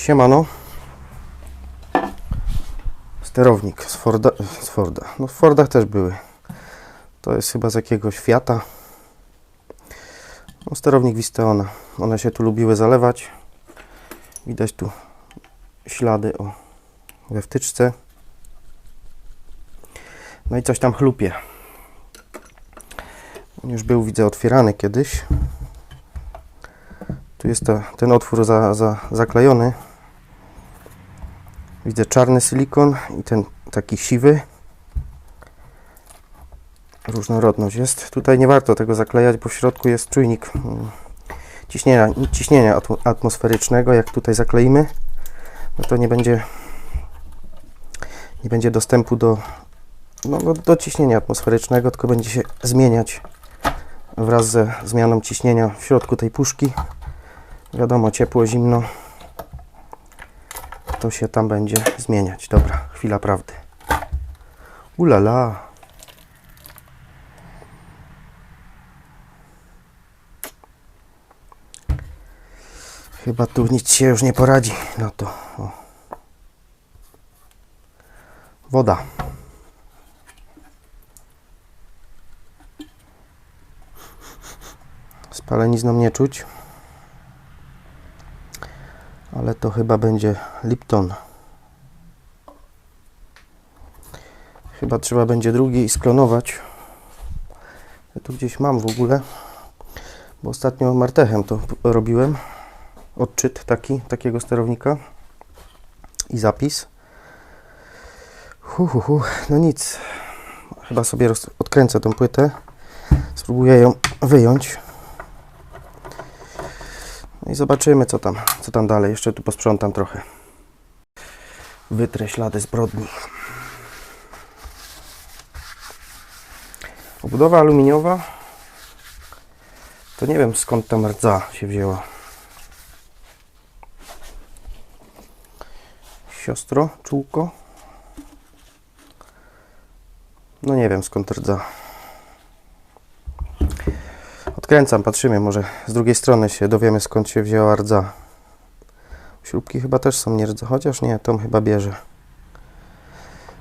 Siemano. Sterownik z Forda, z Forda. No w Fordach też były. To jest chyba z jakiegoś Fiata. No, sterownik Visteona. One się tu lubiły zalewać. Widać tu ślady o, we wtyczce. No i coś tam chlupie. Już był, widzę, otwierany kiedyś. Tu jest ta, ten otwór za, za, zaklejony. Widzę czarny silikon i ten taki siwy. Różnorodność jest. Tutaj nie warto tego zaklejać, bo w środku jest czujnik mm, ciśnienia, ciśnienia atmo- atmosferycznego. Jak tutaj zakleimy, no to nie będzie nie będzie dostępu do, no, do, do ciśnienia atmosferycznego, tylko będzie się zmieniać wraz ze zmianą ciśnienia w środku tej puszki. Wiadomo, ciepło, zimno. To się tam będzie zmieniać. Dobra, chwila prawdy. Ulala. Chyba tu nic się już nie poradzi na to. O. Woda. Spalenizną nie czuć. Ale to chyba będzie Lipton. Chyba trzeba będzie drugi sklonować. Ja tu gdzieś mam w ogóle, bo ostatnio martechem to robiłem. Odczyt taki, takiego sterownika i zapis. Hu, hu, hu. No nic. Chyba sobie odkręcę tą płytę. Spróbuję ją wyjąć. I zobaczymy, co tam, co tam dalej. Jeszcze tu posprzątam trochę. Wytrę ślady zbrodni. Obudowa aluminiowa. To nie wiem skąd ta rdza się wzięła. Siostro, czółko. No nie wiem skąd rdza. Odkręcam, patrzymy, może z drugiej strony się dowiemy skąd się wzięła rdza. Śrubki chyba też są nie rdza, chociaż nie, Tom chyba bierze.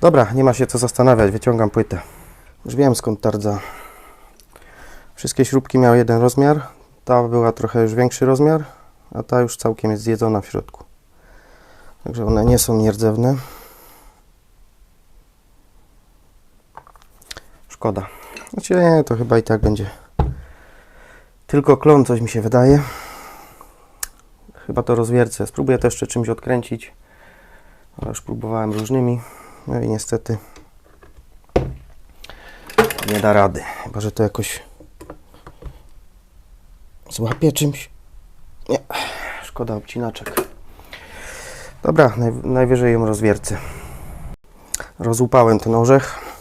Dobra, nie ma się co zastanawiać, wyciągam płytę. Już wiem skąd ta rdza. Wszystkie śrubki miały jeden rozmiar, ta była trochę już większy rozmiar, a ta już całkiem jest zjedzona w środku. Także one nie są nierdzewne. Szkoda. Znaczy nie, to chyba i tak będzie tylko klon, coś mi się wydaje. Chyba to rozwiercę. Spróbuję to jeszcze czymś odkręcić. Ale już próbowałem różnymi. No i niestety nie da rady. Chyba, że to jakoś złapie czymś. Nie, szkoda obcinaczek. Dobra, naj, najwyżej ją rozwiercę. Rozłupałem ten orzech.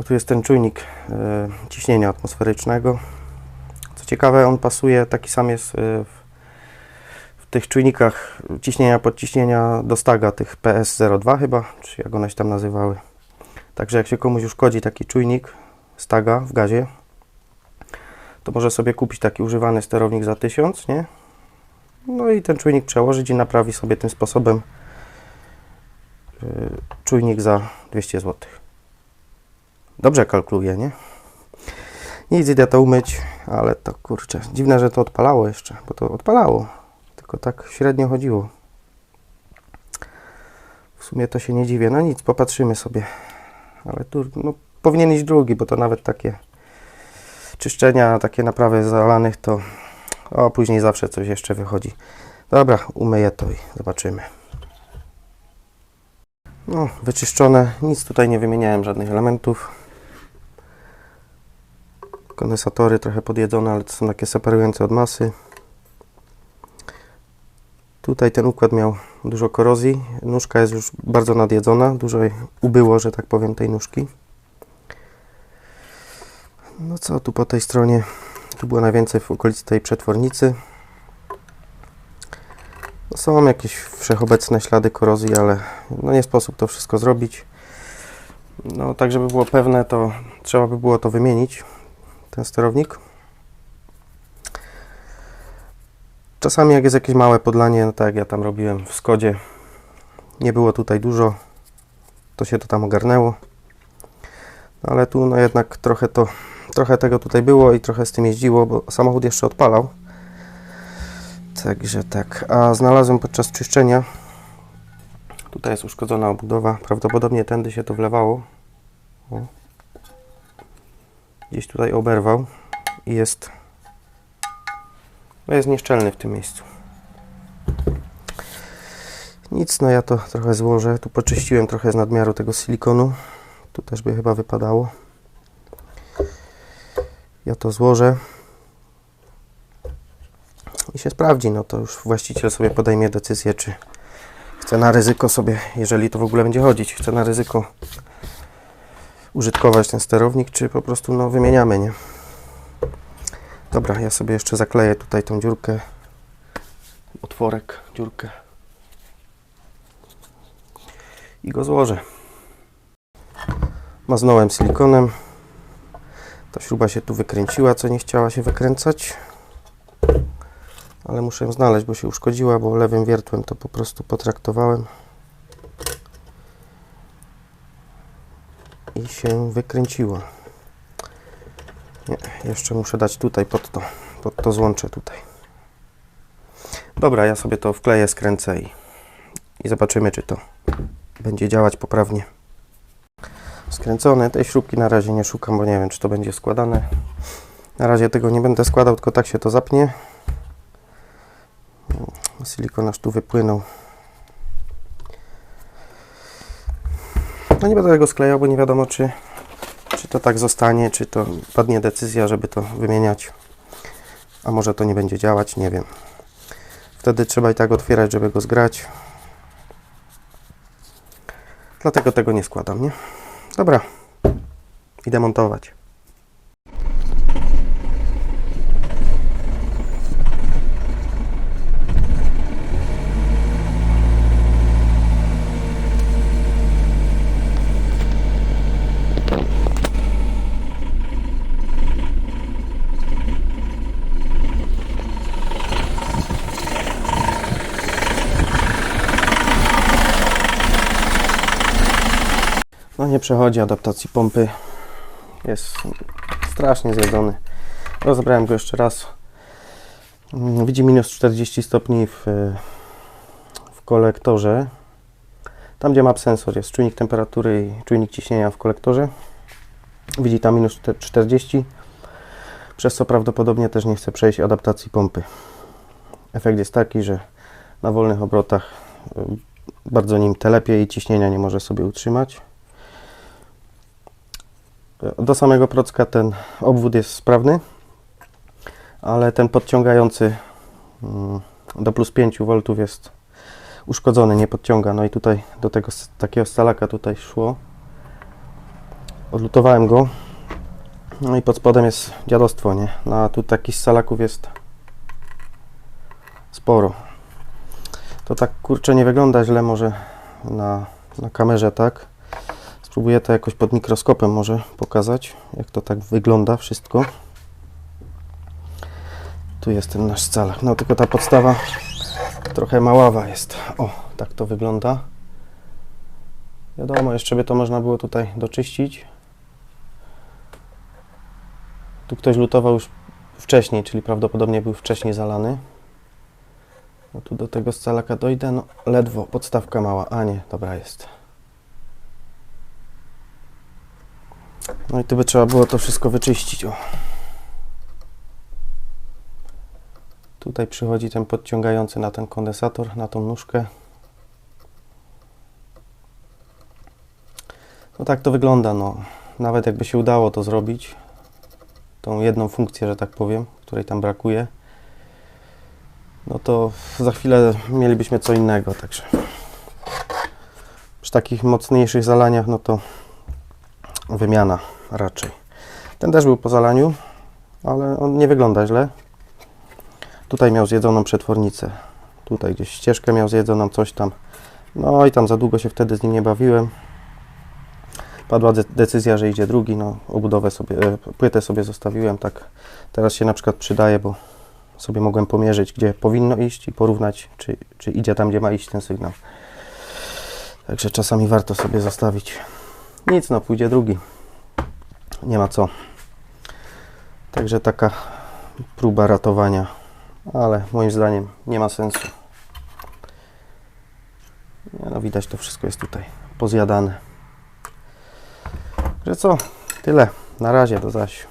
O, tu jest ten czujnik e, ciśnienia atmosferycznego. Co ciekawe, on pasuje, taki sam jest e, w, w tych czujnikach ciśnienia, podciśnienia do staga, tych PS02 chyba, czy jak one się tam nazywały. Także jak się komuś uszkodzi taki czujnik staga w gazie, to może sobie kupić taki używany sterownik za 1000, nie? No i ten czujnik przełożyć i naprawi sobie tym sposobem e, czujnik za 200 zł. Dobrze kalkuluję, nie? Nic, idę to umyć, ale to kurczę, dziwne, że to odpalało jeszcze, bo to odpalało, tylko tak średnio chodziło. W sumie to się nie dziwię, no nic, popatrzymy sobie, ale tu no, powinien iść drugi, bo to nawet takie czyszczenia, takie naprawy zalanych, to o, później zawsze coś jeszcze wychodzi. Dobra, umyję to i zobaczymy. No, wyczyszczone, nic tutaj nie wymieniałem, żadnych elementów. Kondensatory trochę podjedzone, ale to są takie separujące od masy. Tutaj ten układ miał dużo korozji. Nóżka jest już bardzo nadjedzona, dużo ubyło, że tak powiem, tej nóżki. No co tu po tej stronie? Tu było najwięcej w okolicy tej przetwornicy. No są jakieś wszechobecne ślady korozji, ale no nie sposób to wszystko zrobić. No tak, żeby było pewne, to trzeba by było to wymienić, ten sterownik. Czasami jak jest jakieś małe podlanie, no tak jak ja tam robiłem w Skodzie, nie było tutaj dużo, to się to tam ogarnęło. No ale tu no jednak trochę to, trochę tego tutaj było i trochę z tym jeździło, bo samochód jeszcze odpalał. Także tak, a znalazłem podczas czyszczenia, tutaj jest uszkodzona obudowa, prawdopodobnie tędy się to wlewało. O. Gdzieś tutaj oberwał i jest, no jest nieszczelny w tym miejscu. Nic, no ja to trochę złożę. Tu poczyściłem trochę z nadmiaru tego silikonu. Tu też by chyba wypadało. Ja to złożę. I się sprawdzi. No to już właściciel sobie podejmie decyzję, czy chce na ryzyko sobie, jeżeli to w ogóle będzie chodzić, chce na ryzyko użytkować ten sterownik, czy po prostu no wymieniamy, nie? Dobra, ja sobie jeszcze zakleję tutaj tą dziurkę. Otworek, dziurkę i go złożę. Maznąłem silikonem. Ta śruba się tu wykręciła, co nie chciała się wykręcać. Ale muszę ją znaleźć, bo się uszkodziła, bo lewym wiertłem to po prostu potraktowałem. I się wykręciła. Nie, jeszcze muszę dać tutaj pod to, pod to złącze tutaj. Dobra, ja sobie to wkleję, skręcę i, i zobaczymy, czy to będzie działać poprawnie. Skręcone. Tej śrubki na razie nie szukam, bo nie wiem, czy to będzie składane. Na razie tego nie będę składał, tylko tak się to zapnie. Silikon aż tu wypłynął. No nie będę tego sklejał, bo nie wiadomo, czy, czy to tak zostanie, czy to padnie decyzja, żeby to wymieniać. A może to nie będzie działać, nie wiem. Wtedy trzeba i tak otwierać, żeby go zgrać. Dlatego tego nie składam, nie? Dobra. Idę montować. No nie przechodzi adaptacji pompy. Jest strasznie zjedzony. Rozebrałem go jeszcze raz. Mm, Widzi minus 40 stopni w, w kolektorze. Tam gdzie map sensor jest czujnik temperatury i czujnik ciśnienia w kolektorze. Widzi tam minus 40. Przez co prawdopodobnie też nie chce przejść adaptacji pompy. Efekt jest taki, że na wolnych obrotach y, bardzo nim telepie i ciśnienia nie może sobie utrzymać. Do samego procka ten obwód jest sprawny, ale ten podciągający mm, do plus 5 V jest uszkodzony, nie podciąga. No i tutaj do tego takiego stalaka tutaj szło. Odlutowałem go. No i pod spodem jest dziadostwo, nie? No a tu takich stalaków jest sporo. To tak kurczę nie wygląda źle może na, na kamerze, tak? Spróbuję to jakoś pod mikroskopem może pokazać, jak to tak wygląda wszystko. Tu jest ten nasz scalak. No tylko ta podstawa trochę maława jest. O, tak to wygląda. Wiadomo, jeszcze by to można było tutaj doczyścić. Tu ktoś lutował już wcześniej, czyli prawdopodobnie był wcześniej zalany. No tu do tego scalaka dojdę, no ledwo, podstawka mała. A nie, dobra jest. No i tu by trzeba było to wszystko wyczyścić. O. Tutaj przychodzi ten podciągający na ten kondensator, na tą nóżkę. No tak to wygląda, no. Nawet jakby się udało to zrobić, tą jedną funkcję, że tak powiem, której tam brakuje, no to za chwilę mielibyśmy co innego, także przy takich mocniejszych zalaniach, no to wymiana raczej. Ten też był po zalaniu, ale on nie wygląda źle. Tutaj miał zjedzoną przetwornicę. Tutaj gdzieś ścieżkę miał zjedzoną, coś tam. No i tam za długo się wtedy z nim nie bawiłem. Padła de- decyzja, że idzie drugi. No, obudowę sobie, e, płytę sobie zostawiłem. Tak teraz się na przykład przydaje, bo sobie mogłem pomierzyć, gdzie powinno iść i porównać, czy, czy idzie tam, gdzie ma iść ten sygnał. Także czasami warto sobie zostawić. Nic, no pójdzie drugi. Nie ma co. Także taka próba ratowania, ale moim zdaniem nie ma sensu. No widać, to wszystko jest tutaj pozjadane. Że co? Tyle. Na razie, do zaś.